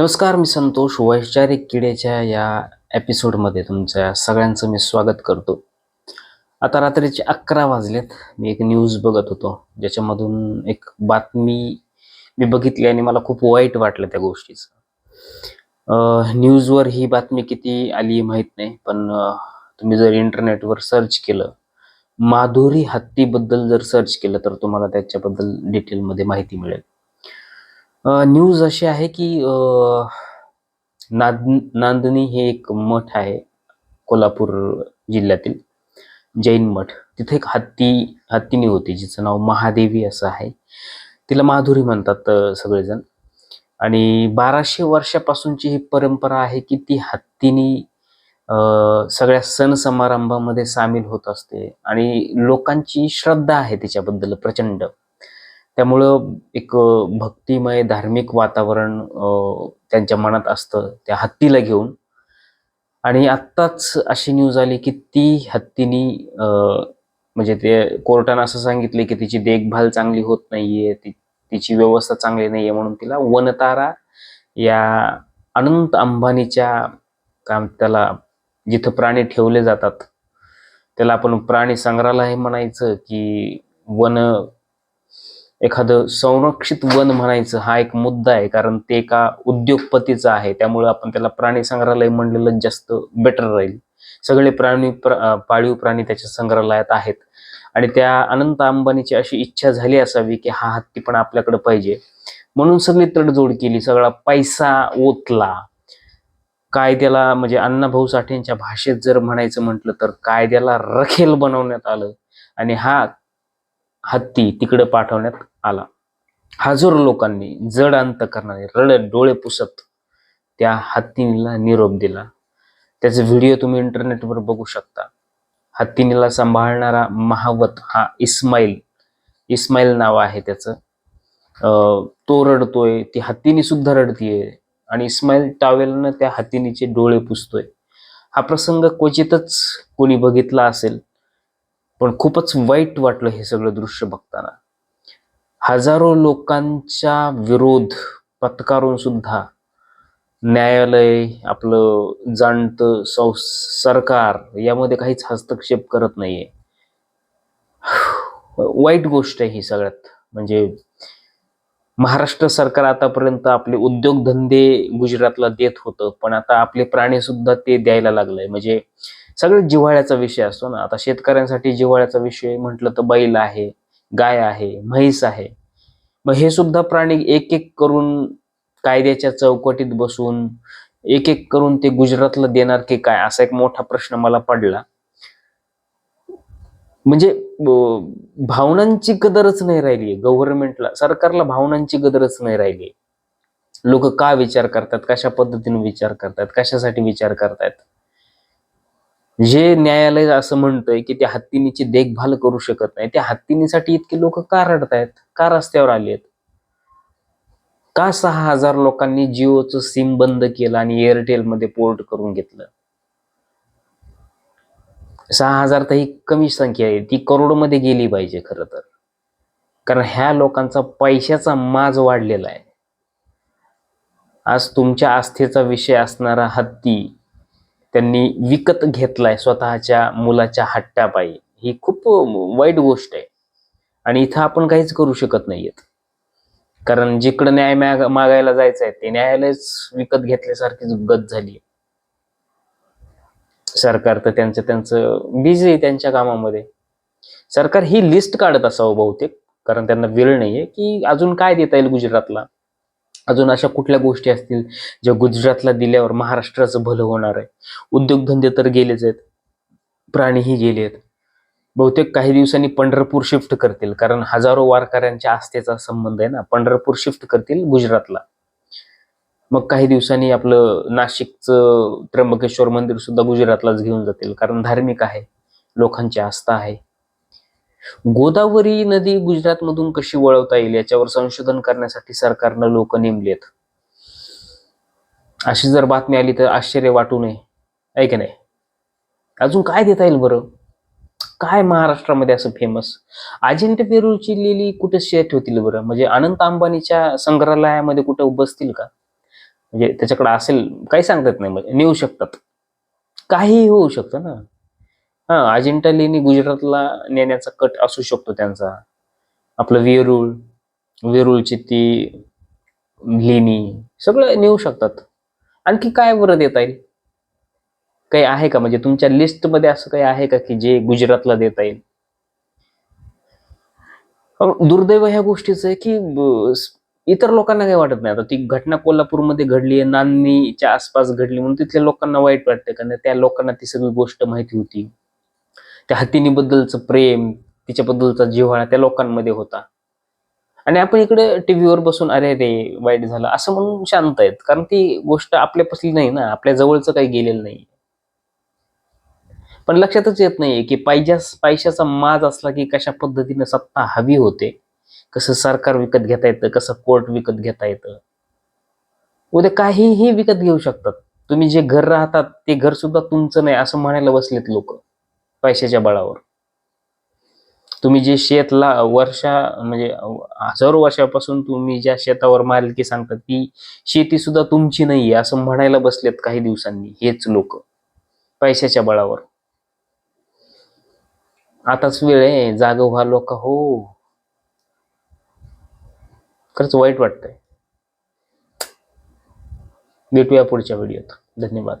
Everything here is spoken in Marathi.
नमस्कार मी संतोष. वैचारिक किडेच्या या एपिसोडमध्ये तुमच्या सगळ्यांचं मी स्वागत करतो. आता रात्रीचे अकरा वाजलेत. मी एक न्यूज बघत होतो ज्याच्यामधून एक बातमी मी बघितली आणि मला खूप वाईट वाटलं त्या गोष्टीचं. न्यूजवर ही बातमी किती आली माहीत नाही पण तुम्ही जर इंटरनेटवर सर्च केलं माधुरी हत्तीबद्दल जर सर्च केलं तर तुम्हाला त्याच्याबद्दल डिटेलमध्ये माहिती मिळेल. न्यूज अशी आहे की नांद नाद नांदणी हे एक मठ आहे कोल्हापूर जिल्ह्यातील जैन मठ. तिथे एक हत्ती हत्तीनी होती जिचं नाव महादेवी असं आहे. तिला माधुरी म्हणतात सगळेजण. आणि बाराशे वर्षापासूनची ही परंपरा आहे की ती हत्तीनी सगळ्या सण समारंभामध्ये सामील होत असते. आणि लोकांची श्रद्धा आहे तिच्याबद्दल प्रचंड. त्यामुळं एक भक्तिमय धार्मिक वातावरण त्यांच्या मनात असतं त्या हत्तीला घेऊन. आणि आत्ताच अशी न्यूज आली की ती हत्तीनी म्हणजे ते कोर्टानं असं सांगितले की तिची देखभाल चांगली होत नाहीये ती तिची व्यवस्था चांगली नाहीये म्हणून तिला वनतारा या अनंत अंबानीच्या काम त्याला जिथं प्राणी ठेवले जातात त्याला आपण प्राणी संग्रहालय म्हणायचं की वन एखादं संरक्षित वन म्हणायचं हा एक मुद्दा आहे कारण ते एका उद्योगपतीचं आहे. त्यामुळे आपण त्याला प्राणी संग्रहालय म्हणलेलं जास्त बेटर राहील. सगळे प्राणी प्र पाळीव प्राणी त्याच्या संग्रहालयात आहेत. आणि त्या अनंत अंबानीची अशी इच्छा झाली असावी की हा हत्ती पण आपल्याकडे पाहिजे. म्हणून सगळी तडजोड केली सगळा पैसा ओतला. कायद्याला म्हणजे अण्णाभाऊ साठेंच्या भाषेत जर म्हणायचं म्हटलं तर कायद्याला रखेल बनवण्यात आलं. आणि हा हत्ती तिकडे पाठवण्यात आला. हजारो लोकांनी जड अंत करणारे रडत डोळे पुसत त्या हत्तीनीला निरोप दिला. त्याचे व्हिडिओ तुम्ही इंटरनेटवर बघू शकता. हत्तीनीला सांभाळणारा महावत हा इस्माईल इस्माईल नाव आहे त्याचं. अं, तो रडतोय ती हत्तीनी सुद्धा रडतीये आणि इस्माईल टावेलनं त्या हत्तीनीचे डोळे पुसतोय. हा प्रसंग क्वचितच कोणी बघितला असेल पण खूपच वाईट वाटलं हे सगळं दृश्य बघताना. हजारो लोकांचा विरोध पत्कारून सुद्धा न्यायालय आपलं जाणतं सौ सरकार यामध्ये काहीच हस्तक्षेप करत नाहीये. वाईट गोष्ट आहे ही सगळ्यात. म्हणजे महाराष्ट्र सरकार आतापर्यंत आपले उद्योगधंदे गुजरातला देत होतं पण आता आपले प्राणी सुद्धा ते द्यायला लागलंय. म्हणजे सगळं जिव्हाळ्याचा विषय असतो ना. आता शेतकऱ्यांसाठी जिव्हाळ्याचा विषय म्हटलं तर बैल आहे गाय आहे म्हैस आहे. मग हे सुद्धा प्राणी एक एक करून कायद्याच्या चौकटीत बसून एक एक करून ते गुजरातला देणार की काय असा एक मोठा प्रश्न मला पडला. म्हणजे भावनांची कदरच नाही राहिली. गव्हर्नमेंटला सरकारला भावनांची कदरच नाही राहिली. लोक का विचार करतात? कशा पद्धतीने विचार करतात? कशासाठी विचार करतात जे न्यायालय असं म्हणतंय की त्या हत्तीनीची देखभाल करू शकत नाही त्या हत्तीनीसाठी इतके लोक का रडतायत? का रस्त्यावर आले आहेत का सहा हजार लोकांनी जिओचं सिम बंद केलं आणि एअरटेल मध्ये पोर्ट करून घेतलं? सहा हजार तर ही कमी संख्या आहे. ती करोडमध्ये गेली पाहिजे खरं तर. कारण ह्या लोकांचा पैशाचा माज वाढलेला आहे. आज तुमच्या आस्थेचा विषय असणारा हत्ती त्यांनी विकत घेतलाय स्वतःच्या मुलाच्या हट्टापायी. ही खूप वाईट गोष्ट आहे. आणि इथं आपण काहीच करू शकत नाहीयेत. कारण जिकडं न्याय माग मागायला जायचं आहे ते न्यायालयच विकत घेतल्यासारखीच गत झाली सरकार तर त्यांचं त्यांचं बिझी आहे त्यांच्या कामामध्ये. सरकार ही लिस्ट काढत असावं बहुतेक. कारण त्यांना वेळ नाहीये की अजून काय देता येईल गुजरातला. अजून अशा कुठल्या गोष्टी असतील ज्या गुजरातला दिल्यावर महाराष्ट्राचं भलं होणार आहे? उद्योगधंदे तर गेलेच आहेत. प्राणीही गेले आहेत. बहुतेक काही दिवसांनी पंढरपूर शिफ्ट करतील. कारण हजारो वारकऱ्यांच्या आस्थेचा संबंध आहे ना. पंढरपूर शिफ्ट करतील गुजरातला. मग काही दिवसांनी आपलं नाशिकचं त्र्यंबकेश्वर मंदिर सुद्धा गुजरातलाच घेऊन जातील. कारण धार्मिक आहे. लोकांची आस्था आहे. गोदावरी नदी गुजरातमधून कशी वळवता येईल याच्यावर संशोधन करण्यासाठी सरकारनं लोक नेमलेत. अशी जर बातमी आली तर आश्चर्य वाटू नये. ऐक नाही? अजून काय देता येईल बरं? काय महाराष्ट्रामध्ये असं फेमस अजिंठा पेरूची लिली कुठे शेत होतील बरं? म्हणजे अनंत अंबानीच्या संग्रहालयामध्ये कुठे बसतील का? म्हणजे त्याच्याकडे असेल काही सांगतात नाही म्हणजे नेऊ शकतात. काहीही होऊ शकतं ना. हा अजिंठा लेणी गुजरातला नेण्याचा कट असू शकतो त्यांचा. आपलं वेरूळ वेरूळची ती लेणी सगळं नेऊ शकतात. आणखी काय बरं देता येईल? काही आहे का? म्हणजे तुमच्या लिस्टमध्ये असं काही आहे का की जे गुजरातला देता येईल? दुर्दैव ह्या गोष्टीचं आहे की इतर लोकांना काही वाटत नाही. आता ती घटना कोल्हापूरमध्ये घडली आहे नांदणीच्या आसपास घडली म्हणून तिथल्या लोकांना वाईट वाटतं कारण त्या लोकांना ती सगळी गोष्ट माहिती होती. त्या हत्तीनीबद्दलचं प्रेम तिच्याबद्दलचा जिव्हाळा त्या लोकांमध्ये होता. आणि आपण इकडे टीव्हीवर बसून अरे रे वाईट झालं असं म्हणून शांत आहेत. कारण ती गोष्ट आपल्यापासली नाही ना आपल्या जवळचं काही गेलेलं नाही. पण लक्षातच येत नाहीये की पैजा पैशाचा माज असला की कशा पद्धतीने सत्ता हवी होते. कसं सरकार विकत घेता येतं कसं कोर्ट विकत घेता येतं. उद्या काहीही विकत घेऊ शकतात. तुम्ही जे घर राहतात ते घर सुद्धा तुमचं नाही असं म्हणायला बसलेत लोक. पैशाच्या बळावर. तुम्ही जे शेतला वर्षा म्हणजे हजारो वर्षापासून तुम्ही ज्या शेतावर मालकी सांगतात ती शेती सुद्धा तुमची नाहीये असं म्हणायला बसलेत काही दिवसांनी हेच लोक. पैशाच्या बळावर. आताच वेळ आहे जाग व्हा लोक हो. खरंच वाईट वाटतंय. भेटूया पुढच्या व्हिडिओत. धन्यवाद.